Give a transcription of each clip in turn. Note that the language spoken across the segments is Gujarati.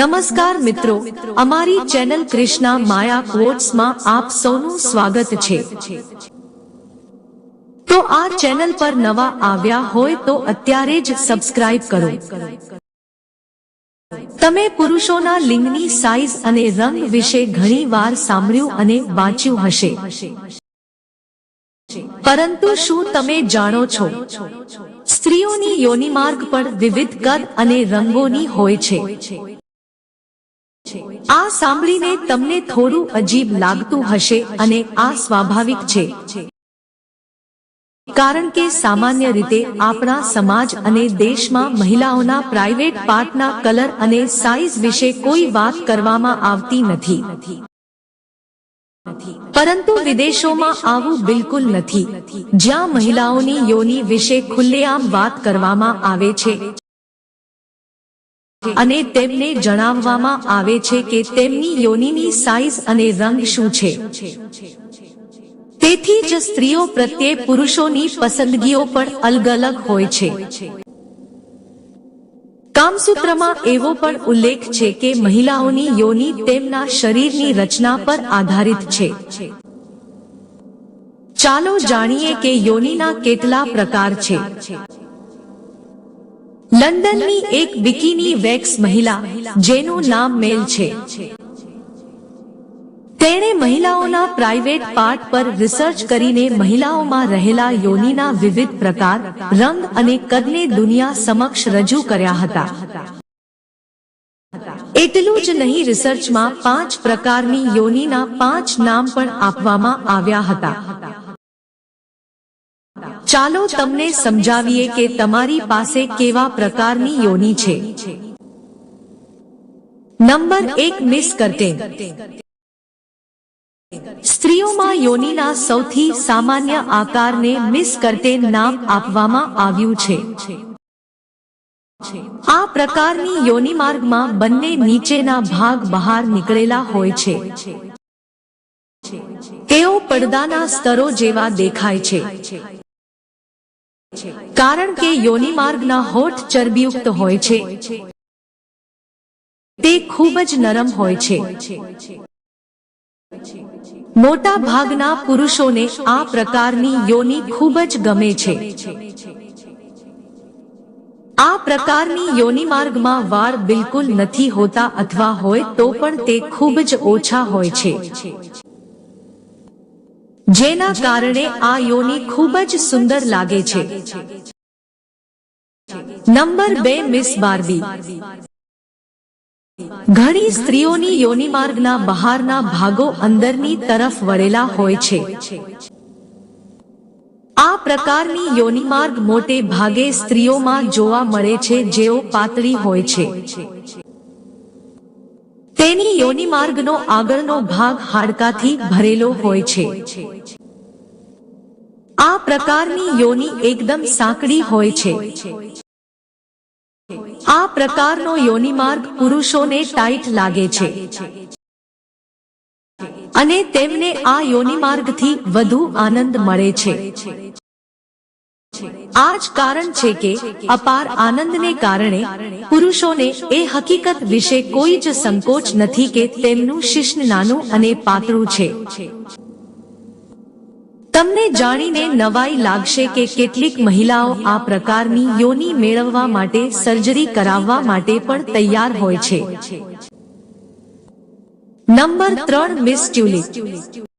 નમસ્કાર મિત્રો, અમારી ચેનલ કૃષ્ણા માયા ક્વોટ્સમાં આપ સૌનું સ્વાગત છે. તો આ ચેનલ પર નવા આવ્યા હોય તો અત્યારે જ સબસ્ક્રાઇબ કરો. તમે પુરુષોના લિંગની સાઇઝ અને રંગ વિશે ઘણી વાર સાંભળ્યું અને વાંચ્યું હશે. પરંતુ શું તમે જાણો છો? સ્ત્રીઓની યોનિમાર્ગ પર વિવિધ કદ અને રંગોની હોય છે. આ સાંભળીને તમને થોડું અજીબ લાગતું હશે અને આ સ્વાભાવિક છે. કારણ કે સામાન્ય રીતે આપણા સમાજ અને દેશમાં મહિલાઓના પ્રાઇવેટ પાર્ટના કલર અને સાઇઝ વિશે કોઈ વાત કરવામાં આવતી નથી. પરંતુ વિદેશોમાં આવું બિલકુલ નથી. જ્યાં મહિલાઓની યોની વિશે ખુલ્લેઆમ વાત કરવામાં આવે છે અને તેમને જણાવવામાં આવે છે કે તેમની યોનીની સાઇઝ અને રંગ શું છે. તેથી જ સ્ત્રીઓ પ્રત્યે પુરુષોની પસંદગીઓ પણ અલગ અલગ હોય છે. કામસૂત્રમાં એવો પણ ઉલ્લેખ છે કે મહિલાઓની યોની તેમના શરીરની રચના પર આધારિત છે. ચાલો જાણીએ કે યોનીના કેટલા પ્રકાર છે. લંડનની એક બિકીની વેક્સ મહિલા, જેનું નામ મેલ છે. તેણે મહિલાઓના પ્રાઇવેટ પાર્ટ પર રિસર્ચ કરીને મહિલાઓમાં રહેલા યોનીના વિવિધ પ્રકાર, રંગ અને કદને દુનિયા સમક્ષ રજૂ કર્યા હતા. એટલું જ નહીં, રિસર્ચમાં પાંચ પ્રકારની યોનીના પાંચ નામ પણ આપવામાં આવ્યા હતા. ચાલો તમને સમજાવીએ કે તમારી પાસે કેવા પ્રકારની યોની છે. નંબર એક, મિસ કરતે સ્ત્રીઓમાં યોનીના સૌથી સામાન્ય આકારને મિસ કરતે નામ આપવામાં આવ્યું છે. આ પ્રકારની યોની માર્ગમાં બંને નીચેના ભાગ બહાર નીકળેલા હોય છે. તેઓ પડદાના સ્તરો જેવા દેખાય છે. કારણ કે યોનિ માર્ગના હોઠ ચરબીયુક્ત હોય છે. તે ખૂબ જ નરમ હોય છે. મોટા ભાગના પુરુષોને આ પ્રકારની યોનિ ખૂબ જ ગમે છે. આ પ્રકારની યોનિ માર્ગમાં વાળ બિલકુલ નથી હોતા અથવા હોય તો પણ તે ખૂબ જ ઓછા હોય છે. જેના કારણે આ યોની ખૂબ જ સુંદર લાગે છે. નંબર બે, મિસ બાર્બી. ઘણી સ્ત્રીઓની યોનિમાર્ગના બહારના ભાગો અંદરની તરફ વળેલા હોય છે. આ પ્રકારની યોનિમાર્ગ મોટે ભાગે સ્ત્રીઓમાં જોવા મળે છે જેઓ પાતળી હોય છે. તેની યોની માર્ગનો આગળનો ભાગ હાડકાથી ભરેલો હોય છે. આ પ્રકારની યોની એકદમ સાંકડી હોય છે. આ પ્રકારનો યોની માર્ગ પુરુષોને ટાઈટ લાગે છે. અને તેમને આ યોની માર્ગથી વધુ આનંદ મળે છે. આ કારણ છે કે અપાર આનંદને કારણે પુરુષોને એ હકીકત વિશે કોઈ જ સંકોચ નથી કે તેમનું શિશ્ન નાનું અને પાતળું છે. તમને જાણીને નવાઈ લાગશે કે કેટલીક મહિલાઓ આ પ્રકારની યોની મેળવવા માટે સર્જરી કરાવવા માટે પણ તૈયાર હોય છે. નંબર ત્રણ, મિસ ટ્યુલિપ.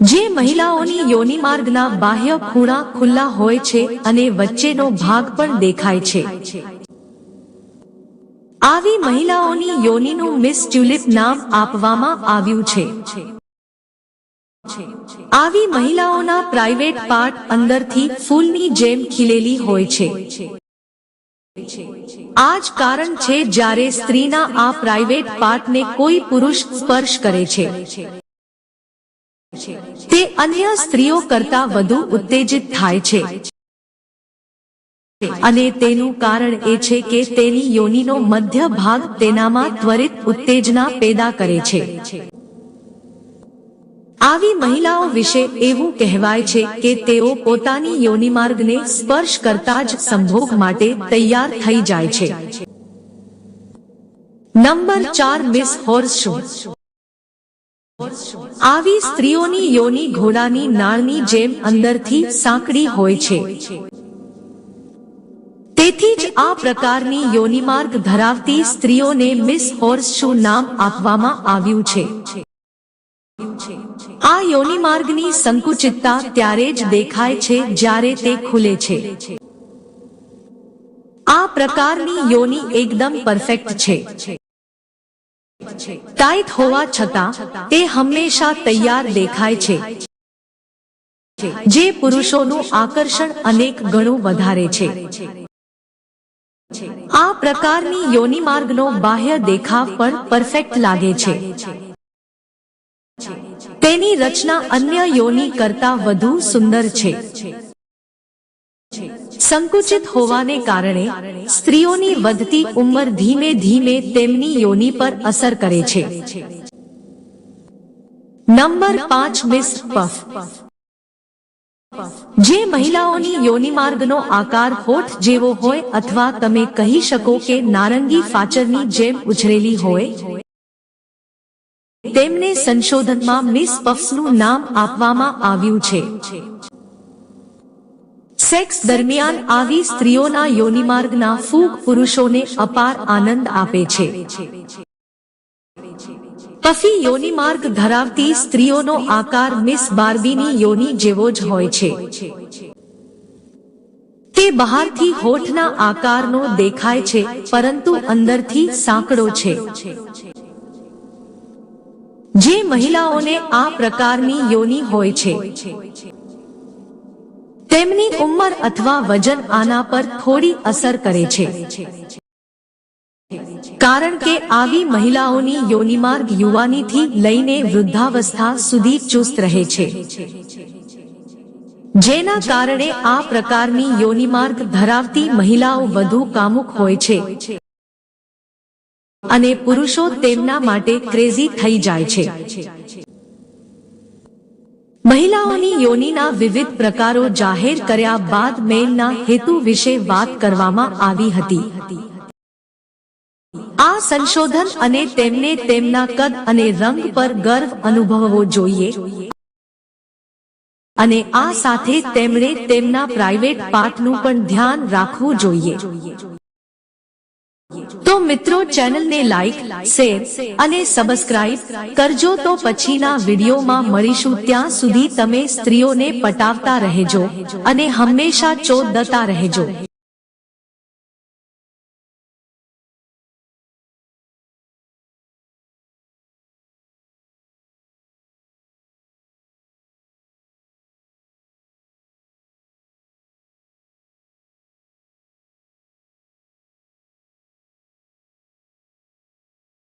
જે મહિલાઓની યોની માર્ગના બાહ્ય ખૂણા ખુલ્લા હોય છે અને વચ્ચેનો ભાગ પણ દેખાય છે. આવી મહિલાઓની યોનીનું મિસ ટ્યુલિપ નામ આપવામાં આવ્યું છે. આવી મહિલાઓના પ્રાઇવેટ પાર્ટ અંદરથી ફૂલની જેમ ખીલેલી હોય છે. આ જ કારણ છે જ્યારે સ્ત્રીના આ પ્રાઇવેટ પાર્ટને કોઈ પુરુષ સ્પર્શ કરે છે. તે અન્ય સ્ત્રીઓ કરતા વધુ ઉત્તેજિત થાય છે. અને તેનું કારણ એ છે કે તેની યોનિનો મધ્ય ભાગ તેનામાં ત્વરિત ઉત્તેજના પેદા કરે છે. આવી મહિલાઓ વિશે એવું કહેવાય છે કે તેઓ પોતાની યોનિમાર્ગને સ્પર્શ કરતા જ સંભોગ માટે તૈયાર થઈ જાય છે. નંબર ચાર, મિસ હોર્સશુ આવી સ્ત્રીઓની યોની ઘોડાની નાળની જેમ અંદરથી સાંકડી હોય છે. તેથી જ આ પ્રકારની યોનિમાર્ગ ધરાવતી સ્ત્રીઓને મિસ હોર્સશુ નામ આપવામાં આવ્યું છે. આ યોનિમાર્ગની સંકુચિતતા ત્યારે જ દેખાય છે જ્યારે તે ખુલે છે. આ પ્રકારની યોની એકદમ પરફેક્ટ છે. ટાઈટ હોવા છતાં, તે હંમેશા તૈયાર દેખાય છે. જે પુરુષોનું આકર્ષણ અનેક ગણું વધારે છે. આ પ્રકારની યોની માર્ગનો બાહ્ય દેખાવ પણ પરફેક્ટ લાગે છે. તેની રચના અન્ય યોની કરતા વધુ સુંદર છે. સંકુચિત હોવાને કારણે સ્ત્રીઓની વધતી ઉંમર ધીમે ધીમે તેમની યોની પર અસર કરે છે. નંબર પાંચ, મિસ પફ. જે મહિલાઓની યોનિમાર્ગનો આકાર હોઠ જેવો હોય અથવા તમે કહી શકો કે નારંગી ફાચરની જેમ ઉછરેલી હોય, તેમને સંશોધનમાં મિસ પફ્સનું નામ આપવામાં આવ્યું છે. સેક્સ દરમિયાન આવી સ્ત્રીઓના યોનિમાર્ગના ફૂગ પુરુષોને અપાર આનંદ આપે છે. પફી યોનિમાર્ગ ધરાવતી સ્ત્રીઓનો આકાર મિસ બાર્બીની યોની જેવો જ હોય છે. તે બહારથી હોઠના આકારનો દેખાય છે, પરંતુ અંદરથી સાંકડો છે. જે મહિલાઓને આ પ્રકારની યોની હોય છે. તેમની ઉંમર અથવા વજન આના પર થોડી અસર કરે છે. કારણ કે આવી મહિલાઓની યોનિમાર્ગ યુવાનીથી લઈને વૃદ્ધાવસ્થા સુધી ચુસ્ત રહે છે. જેના કારણે આ પ્રકારની યોનિમાર્ગ ધરાવતી મહિલાઓ વધુ કામુક હોય છે. અને પુરુષો તેમના માટે ક્રેઝી થઈ જાય છે. મહિલાઓની યોનિના વિવિધ પ્રકારો જાહેર કર્યા બાદ મેલના હેતુ વિશે વાત કરવામાં આવી હતી. આ સંશોધન અને તેમને તેમના કદ અને રંગ પર ગર્વ અનુભવવો જોઈએ. અને આ સાથે તેમણે તેમના પ્રાઇવેટ પાર્ટનું પણ ધ્યાન રાખવું જોઈએ. તો મિત્રો ચેનલને લાઈક શેર અને સબસ્ક્રાઇબ કરજો. તો પછીના વિડીયોમાં મળીશું. ત્યાં સુધી તમે સ્ત્રીઓને પટાવતા રહેજો અને હંમેશા ચોદતા રહેજો.